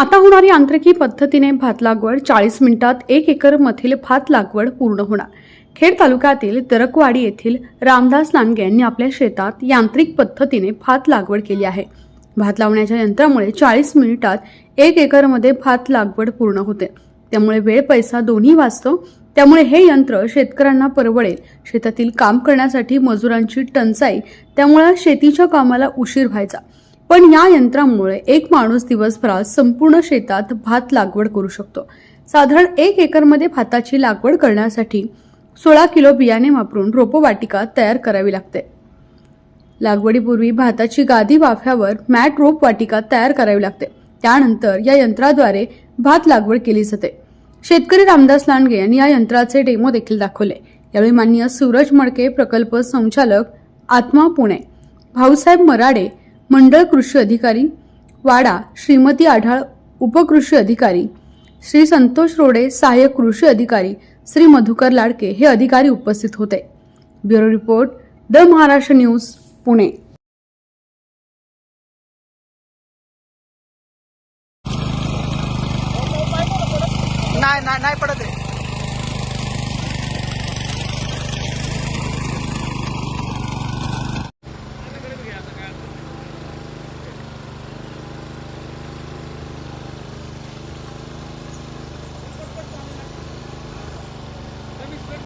आता होणारी यांत्रिकी पद्धतीने भात लागवड चाळीस मिनिटात एक एकर मधील भात लागवड पूर्ण होणार. खेड तालुक्यातील दरकवाडी येथील रामदास लांडगे यांनी आपल्या शेतात यांत्रिक पद्धतीने भात लागवड केली आहे. भात लावण्याच्या यंत्रामुळे चाळीस मिनिटात एक एकरमध्ये भात लागवड पूर्ण होते. त्यामुळे वेळ पैसा दोन्ही वाचतो. त्यामुळे हे यंत्र शेतकऱ्यांना परवडेल. शेतातील काम करण्यासाठी मजुरांची टंचाई त्यामुळे शेतीच्या कामाला उशीर व्हायचा. पण या यंत्रामुळे एक माणूस दिवसभरात संपूर्ण शेतात भात लागवड करू शकतो. साधारण एक एकरमध्ये भाताची लागवड करण्यासाठी सोळा किलो बियाणे वापरून रोपवाटिका तयार करावी लागते. लागवडीपूर्वी भाताची गादी वाफ्यावर मॅट रोप वाटिका तयार करावी लागते. त्यानंतर या यंत्राद्वारे भात लागवड केली जाते. शेतकरी रामदास लांडगे यांनी या यंत्राचे डेमो देखील दाखवले. यावेळी माननीय सूरज मडके प्रकल्प संचालक आत्मा पुणे भाऊसाहेब मराडे मंडळ कृषी अधिकारी वाडा श्रीमती आढाळ उपकृषी अधिकारी श्री संतोष रोडे सहाय्यक कृषी अधिकारी श्री मधुकर लाडके हे अधिकारी उपस्थित होते. Bureau report the Maharashtra news Pune. नाही नाही नाही पडत आहे.